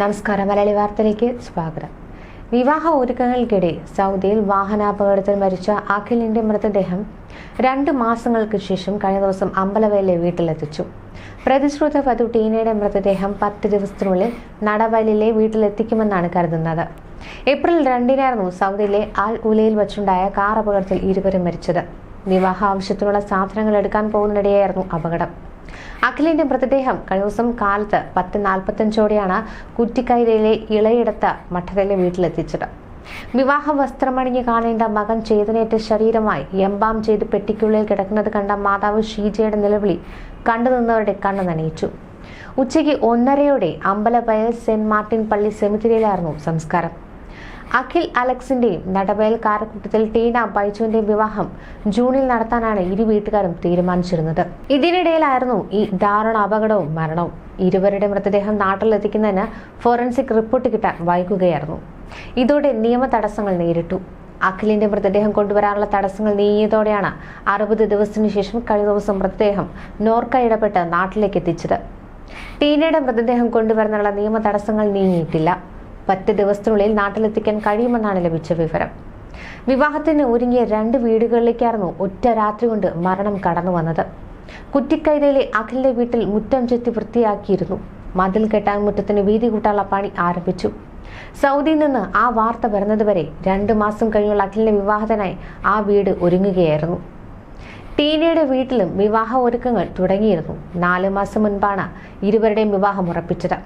നമസ്കാരം. മലയാളി വാർത്തയിലേക്ക് സ്വാഗതം. വിവാഹ ഒരുക്കങ്ങൾക്കിടെ സൗദിയിൽ വാഹനാപകടത്തിൽ മരിച്ച അഖിലിന്റെ മൃതദേഹം രണ്ട് മാസങ്ങൾക്ക് ശേഷം കഴിഞ്ഞ ദിവസം അമ്പലവയലിലെ വീട്ടിലെത്തിച്ചു. പ്രതിശ്രുത വധു ടീനയുടെ മൃതദേഹം പത്ത് ദിവസത്തിനുള്ളിൽ നടവയലിലെ വീട്ടിലെത്തിക്കുമെന്നാണ് കരുതുന്നത്. ഏപ്രിൽ രണ്ടിനായിരുന്നു സൗദിയിലെ ആൽ ഉലയിൽ വച്ചുണ്ടായ കാർ അപകടത്തിൽ ഇരുവരും മരിച്ചത്. വിവാഹ ആവശ്യത്തിനുള്ള സാധനങ്ങൾ എടുക്കാൻ പോകുന്നതിനിടെയായിരുന്നു അപകടം. അഖിലിന്റെ മൃതദേഹം കഴിഞ്ഞ ദിവസം കാലത്ത് പത്ത് നാൽപ്പത്തഞ്ചോടെയാണ് കുറ്റിക്കൈരയിലെ ഇളയെടുത്ത മഠത്തിലെ വീട്ടിലെത്തിച്ചത്. വിവാഹ വസ്ത്രമണിഞ്ഞ് കാണേണ്ട മകൻ ചേതനേറ്റ ശരീരമായി എംബാം ചെയ്ത് പെട്ടിക്കുള്ളിൽ കിടക്കുന്നത് കണ്ട മാതാവ് ഷീജയുടെ നിലവിളി കണ്ടുനിന്നവരുടെ കണ്ണു നനയിച്ചു ഉച്ചയ്ക്ക് ഒന്നരയോടെ അമ്പലവയൽ സെന്റ് മാർട്ടിൻ പള്ളി സെമിത്തിരിയിലായിരുന്നു സംസ്കാരം. അഖിൽ അലക്സിന്റെയും നടവേൽക്കാരക്കൂട്ടത്തിൽ ടീന ബൈജുവിന്റെയും വിവാഹം ജൂണിൽ നടത്താനാണ് ഇരു വീട്ടുകാരും തീരുമാനിച്ചിരുന്നത്. ഇതിനിടയിലായിരുന്നു ഈ ദാരുണ അപകടവും മരണവും. ഇരുവരുടെ മൃതദേഹം നാട്ടിലെത്തിക്കുന്നതിന് ഫോറൻസിക് റിപ്പോർട്ട് കിട്ടാൻ വൈകുകയായിരുന്നു. ഇതോടെ നിയമ തടസ്സങ്ങൾ നേരിട്ടു. അഖിലിന്റെ മൃതദേഹം കൊണ്ടുവരാനുള്ള തടസ്സങ്ങൾ നീങ്ങിയതോടെയാണ് അറുപത് ദിവസത്തിനു ശേഷം കഴിഞ്ഞ ദിവസം മൃതദേഹം നോർക്ക ഇടപെട്ട് നാട്ടിലേക്ക് എത്തിച്ചത്. ടീനയുടെ മൃതദേഹം കൊണ്ടുവരാനുള്ള നിയമ തടസ്സങ്ങൾ നീങ്ങിയിട്ടില്ല. പത്ത് ദിവസത്തിനുള്ളിൽ നാട്ടിലെത്തിക്കാൻ കഴിയുമെന്നാണ് ലഭിച്ച വിവരം. വിവാഹത്തിന് ഒരുങ്ങിയ രണ്ട് വീടുകളിലേക്കായിരുന്നു ഒറ്റ രാത്രി കൊണ്ട് മരണം കടന്നു വന്നത്. കുറ്റിക്കൈതയിലെ അഖിലിന്റെ വീട്ടിൽ മുറ്റം ചെത്തി വൃത്തിയാക്കിയിരുന്നു. മതിൽ കെട്ടാൻ മുറ്റത്തിന് വീതി കൂട്ടാനുള്ള പണി ആരംഭിച്ചു. സൗദിയിൽ നിന്ന് ആ വാർത്ത വരുന്നതുവരെ രണ്ടു മാസം കഴിഞ്ഞുള്ള അഖിലിന്റെ വിവാഹത്തിനായി ആ വീട് ഒരുങ്ങുകയായിരുന്നു. ടീനയുടെ വീട്ടിലും വിവാഹ ഒരുക്കങ്ങൾ തുടങ്ങിയിരുന്നു. നാലു മാസം മുൻപാണ് ഇരുവരുടെയും വിവാഹം ഉറപ്പിച്ചത്.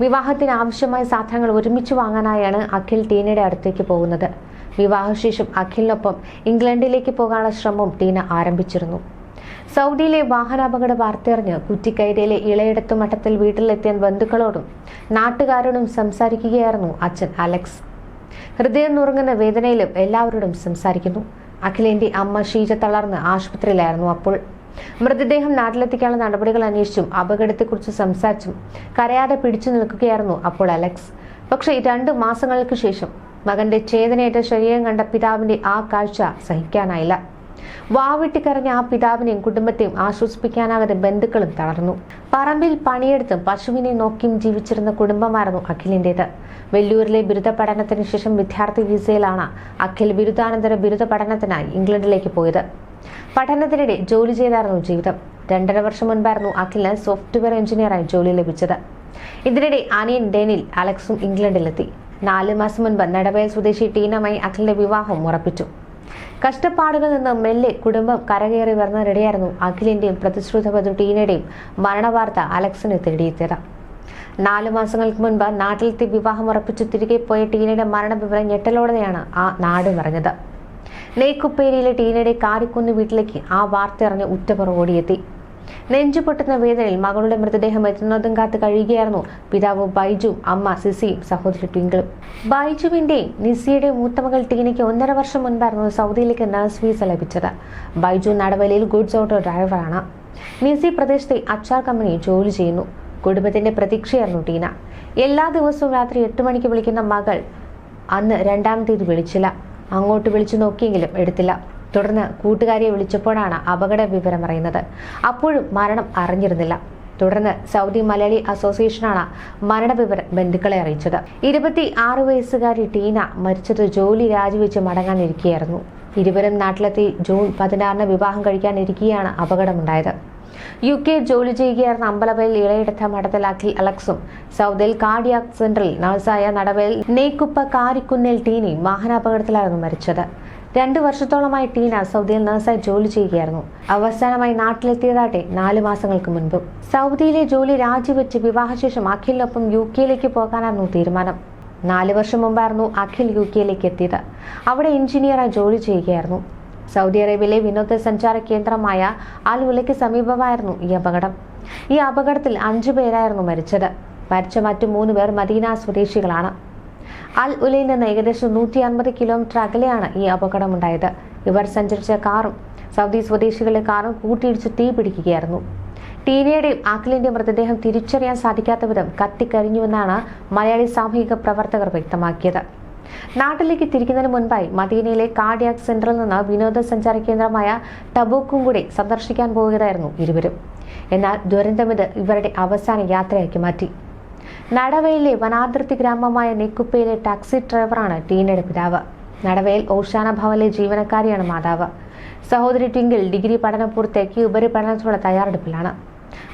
വിവാഹത്തിന് ആവശ്യമായ സാധനങ്ങൾ ഒരുമിച്ച് വാങ്ങാനായാണ് അഖിൽ ടീനയുടെ അടുത്തേക്ക് പോകുന്നത്. വിവാഹശേഷം അഖിലിനൊപ്പം ഇംഗ്ലണ്ടിലേക്ക് പോകാനുള്ള ശ്രമവും ടീന ആരംഭിച്ചിരുന്നു. സൗദിയിലെ വാഹനാപകട വാർത്തയറിഞ്ഞ് കുറ്റിക്കൈരയിലെ ഇളയിടത്തു മഠത്തിൽ വീട്ടിലെത്തിയ ബന്ധുക്കളോടും നാട്ടുകാരോടും സംസാരിക്കുകയായിരുന്നു അച്ഛൻ അലക്സ്. ഹൃദയം നുറുങ്ങുന്ന വേദനയിലും എല്ലാവരോടും സംസാരിക്കുന്നു. അഖിലേന്റെ അമ്മ ഷീജ തളർന്ന് ആശുപത്രിയിലായിരുന്നു അപ്പോൾ. മൃതദേഹം നാട്ടിലെത്തിക്കാനുള്ള നടപടികൾ അന്വേഷിച്ചും അപകടത്തെക്കുറിച്ച് സംസാരിച്ചും കരയാതെ പിടിച്ചു നിൽക്കുകയായിരുന്നു അപ്പോൾ അലക്സ്. പക്ഷേ രണ്ട് മാസങ്ങൾക്ക് ശേഷം മകന്റെ ചേതനയേറ്റ ശരീരം കണ്ട പിതാവിന്റെ ആ കാഴ്ച സഹിക്കാനായില്ല. വാവിട്ടിക്കരഞ്ഞ ആ പിതാവിനെയും കുടുംബത്തെയും ആശ്വസിപ്പിക്കാനാകാതെ ബന്ധുക്കളും തളർന്നു. പറമ്പിൽ പണിയെടുത്തും പശുവിനെ നോക്കിയും ജീവിച്ചിരുന്ന കുടുംബമായിരുന്നു അഖിലിന്റേത് വെല്ലൂരിലെ ബിരുദ പഠനത്തിന് ശേഷം വിദ്യാർത്ഥി വിസയിലാണ് അഖിൽ ബിരുദാനന്തര ബിരുദ പഠനത്തിനായി ഇംഗ്ലണ്ടിലേക്ക് പോയത്. പഠനത്തിനിടെ ജോലി ചെയ്തായിരുന്നു ജീവിതം. രണ്ടര വർഷം മുൻപായിരുന്നു അഖിലിന് സോഫ്റ്റ്വെയർ എഞ്ചിനീയറായി ജോലി ലഭിച്ചത്. ഇതിനിടെ അനിയൻ ഡെനിൽ അലക്സും ഇംഗ്ലണ്ടിലെത്തി. നാല് മാസം മുൻപ് നടവയൽ സ്വദേശി ടീനമായി അഖിലിന്റെ വിവാഹം ഉറപ്പിച്ചു. കഷ്ടപ്പാടുകളിൽ നിന്ന് മെല്ലെ കുടുംബം കരകയറി വരുന്നതിനിടെയായിരുന്നു അഖിലിന്റെയും പ്രതിശ്രുത വധു ടീനയുടെയും മരണവാർത്ത അലക്സിനെ തേടിയെത്തിയത്. നാലു മാസങ്ങൾക്ക് മുൻപ് നാട്ടിലെത്തി വിവാഹം ഉറപ്പിച്ച് തിരികെ പോയ ടീനയുടെ മരണവിവരം ഞെട്ടലോടെയാണ് ആ നാട് നിറഞ്ഞത് നെയ്ക്കുപ്പേരിയിലെ ടീനയുടെ കാരിക്കുന്ന് വീട്ടിലേക്ക് ആ വാർത്ത അറിഞ്ഞ് ഉറ്റപ്പുറം ഓടിയെത്തി. നെഞ്ചു പൊട്ടുന്ന വേദനയിൽ മകളുടെ മൃതദേഹം എത്തുന്നതും കാത്ത് കഴിയുകയായിരുന്നു പിതാവ് ബൈജു അമ്മ സിസിയും സഹോദരി ട്വിങ്കിളും ബൈജുവിന്റെയും നിസിയുടെയും മൂത്തമകൾ ടീനയ്ക്ക് ഒന്നര വർഷം മുൻപായിരുന്നു സൗദിയിലേക്ക് നഴ്സ് വീസ ലഭിച്ചത്. ബൈജു നടവലിയിൽ ഗുഡ്സ് ഓട്ടോ ഡ്രൈവറാണ്. നിസി പ്രദേശത്തെ അച്ചാർ കമ്പനി ജോലി ചെയ്യുന്നു. കുടുംബത്തിന്റെ പ്രതീക്ഷയായിരുന്നു ടീന. എല്ലാ ദിവസവും രാത്രി എട്ട് മണിക്ക് വിളിക്കുന്ന മകൾ അന്ന് രണ്ടാം തീയതി വിളിച്ചില്ല. അങ്ങോട്ട് വിളിച്ചു നോക്കിയെങ്കിലും എടുത്തില്ല. തുടർന്ന് കൂട്ടുകാരിയെ വിളിച്ചപ്പോഴാണ് അപകട വിവരം അറിയുന്നത് അപ്പോഴും മരണം അറിഞ്ഞിരുന്നില്ല. തുടർന്ന് സൗദി മലയാളി അസോസിയേഷനാണ് മരണവിവരം ബന്ധുക്കളെ അറിയിച്ചത്. ഇരുപത്തി ആറ് വയസ്സുകാരി ടീന മരിച്ചത് ജോലി രാജിവെച്ച് മടങ്ങാനിരിക്കുകയായിരുന്നു ഇരുവരും നാട്ടിലെത്തി ജൂൺ പതിനാറിന് വിവാഹം കഴിക്കാനിരിക്കെയാണ് അപകടമുണ്ടായത്. യു കെ ജോലി ചെയ്യുകയായിരുന്ന അമ്പലവയൽ ഇളയെടുത്ത മഠത്തിൽ അലക്സും സൗദിയിൽ കാർഡിയാക് സെന്ററിൽ നഴ്സായ നടവയൽ നെയ്ക്കുപ്പ കാരിക്കുന്നിൽ ടീനി വാഹനാപകടത്തിലായിരുന്നു മരിച്ചത്. രണ്ടു വർഷത്തോളമായി ടീന സൗദിയിൽ നഴ്സായി ജോലി ചെയ്യുകയായിരുന്നു. അവസാനമായി നാട്ടിലെത്തിയതാട്ടെ നാലു മാസങ്ങൾക്ക് മുൻപ്. സൗദിയിലെ ജോലി രാജിവെച്ച് വിവാഹശേഷം അഖിലിനൊപ്പം യു കെയിലേക്ക് പോകാനായിരുന്നു തീരുമാനം. നാല് വർഷം മുമ്പായിരുന്നു അഖിൽ യു കെയിലേക്ക് എത്തിയത്. അവിടെ എഞ്ചിനീയറായി ജോലി ചെയ്യുകയായിരുന്നു. സൗദി അറേബ്യയിലെ വിനോദസഞ്ചാര കേന്ദ്രമായ അൽ ഉലയ്ക്ക് സമീപമായിരുന്നു ഈ അപകടം. ഈ അപകടത്തിൽ അഞ്ചു പേരായിരുന്നു മരിച്ചത്. മരിച്ച മറ്റു മൂന്ന് പേർ മദീന സ്വദേശികളാണ്. അൽ ഉലയിൽ നിന്ന് ഏകദേശം നൂറ്റി അൻപത് കിലോമീറ്റർ അകലെയാണ് ഈ അപകടമുണ്ടായത്. ഇവർ സഞ്ചരിച്ച കാറും സൗദി സ്വദേശികളുടെ കാറും കൂട്ടിയിടിച്ച് തീ പിടിക്കുകയായിരുന്നു. ടീനയുടെയും അഖിലിന്റെയും മൃതദേഹം തിരിച്ചറിയാൻ സാധിക്കാത്ത വിധം കത്തിക്കരിഞ്ഞുവെന്നാണ് മലയാളി സാമൂഹിക പ്രവർത്തകർ വ്യക്തമാക്കിയത്. നാട്ടിലേക്ക് തിരിക്കുന്നതിന് മുൻപായി മദീനയിലെ കാർഡിയാക് സെന്ററിൽ നിന്ന് വിനോദസഞ്ചാര കേന്ദ്രമായ ടബോക്കും കൂടി സന്ദർശിക്കാൻ പോവുകയായിരുന്നു ഇരുവരും. എന്നാൽ ദുരന്തമിത് ഇവരുടെ അവസാന യാത്രയാക്കി മാറ്റി. നടവയിലെ വനാതിർത്തി ഗ്രാമമായ നെക്കുപ്പയിലെ ടാക്സി ഡ്രൈവറാണ് ടീനയുടെ പിതാവ്. നടവയിൽ ഓഷാന ഭവനിലെ ജീവനക്കാരിയാണ് മാതാവ്. സഹോദരി ട്വിങ്കിൽ ഡിഗ്രി പഠനം പൂർത്തിയാക്കി ഉപരിപഠനത്തിനുള്ള തയ്യാറെടുപ്പിലാണ്.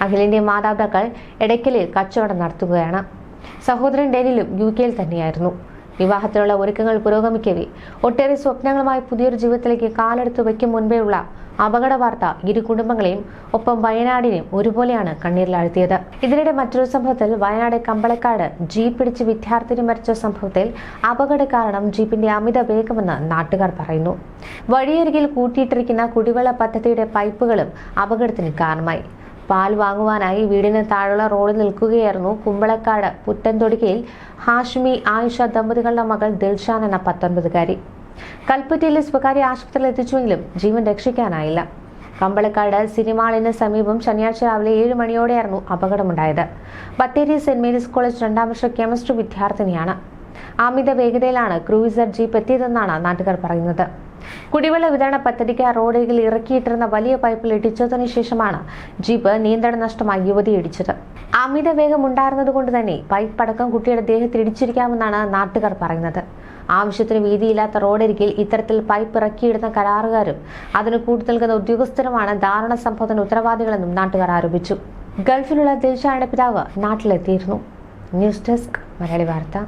അഖിലിന്റെ മാതാപിതാക്കൾ ഇടയ്ക്കലിൽ കച്ചവടം നടത്തുകയാണ്. സഹോദരൻ ഡെനിലും യു കെയിൽ തന്നെയായിരുന്നു. വിവാഹത്തിനുള്ള ഒരുക്കങ്ങൾ പുരോഗമിക്കവേ. ഒട്ടേറെ സ്വപ്നങ്ങളുമായി പുതിയൊരു ജീവിതത്തിലേക്ക് കാലെടുത്ത് വയ്ക്കും മുൻപേയുള്ള അപകട വാർത്ത ഇരു കുടുംബങ്ങളെയും ഒപ്പം വയനാടിനെയും ഒരുപോലെയാണ് കണ്ണീരിലാഴ്ത്തിയത്. ഇതിനിടെ മറ്റൊരു സംഭവത്തിൽ വയനാട് കമ്പളക്കാട് ജീപ്പ് പിടിച്ച് വിദ്യാർത്ഥിനി മരിച്ച സംഭവത്തിൽ അപകട കാരണം ജീപ്പിന്റെ അമിത വേഗമെന്ന് നാട്ടുകാർ പറയുന്നു. വഴിയരികിൽ കൂട്ടിയിട്ടിരിക്കുന്ന കുടിവെള്ള പദ്ധതിയുടെ പൈപ്പുകളും അപകടത്തിന് കാരണമായി. പാൽ വാങ്ങുവാനായി വീടിന് താഴെയുള്ള റോഡിൽ നിൽക്കുകയായിരുന്നു കുമ്പളക്കാട് പുത്തൻതൊടിക്കയിൽ ഹാഷ്മി ആയിഷ ദമ്പതികളുടെ മകൾ ദിൽഷാൻ എന്ന പത്തൊൻപതുകാരി. കൽപ്പറ്റയിലെ സ്വകാര്യ ആശുപത്രിയിൽ എത്തിച്ചുവെങ്കിലും ജീവൻ രക്ഷിക്കാനായില്ല. കമ്പളക്കാട് സിനിമാളിന് സമീപം ശനിയാഴ്ച രാവിലെ ഏഴ് മണിയോടെയായിരുന്നു അപകടമുണ്ടായത്. ബത്തേരി സെന്റ് മേരീസ് കോളേജ് രണ്ടാം വർഷ കെമിസ്ട്രി വിദ്യാർത്ഥിനിയാണ്. അമിത വേഗതയിലാണ് ക്രൂയിസർ ജീപ്പ് എത്തിയതെന്നാണ് നാട്ടുകാർ പറയുന്നത്. കുടിവെള്ള വിതരണ പദ്ധതിക്ക് റോഡിൽ ഇറക്കിയിട്ടിരുന്ന വലിയ പൈപ്പിൽ ഇടിച്ചതിനു ശേഷമാണ് ജീപ്പ് നിയന്ത്രണ നഷ്ടമായി യുവതി ഇടിച്ചത്. അമിത വേഗം ഉണ്ടായിരുന്നത് കൊണ്ട് തന്നെ പൈപ്പ് അടക്കം കുട്ടിയുടെ ദേഹത്തിൽ ഇടിച്ചിരിക്കാമെന്നാണ് നാട്ടുകാർ പറയുന്നത്. ആവശ്യത്തിന് വീതിയില്ലാത്ത റോഡരികിൽ ഇത്തരത്തിൽ പൈപ്പ് ഇറക്കിയിടുന്ന കരാറുകാരും അതിന് കൂട്ടു നൽകുന്ന ഉദ്യോഗസ്ഥരുമാണ് ദാരുണ സംഭവത്തിന് ഉത്തരവാദികളെന്നും നാട്ടുകാർ ആരോപിച്ചു. ഗൾഫിലുള്ള ദിൽഷായുടെ പിതാവ് നാട്ടിലെത്തിയിരുന്നു. ന്യൂസ് ഡെസ്ക് മലയാളി വാർത്ത.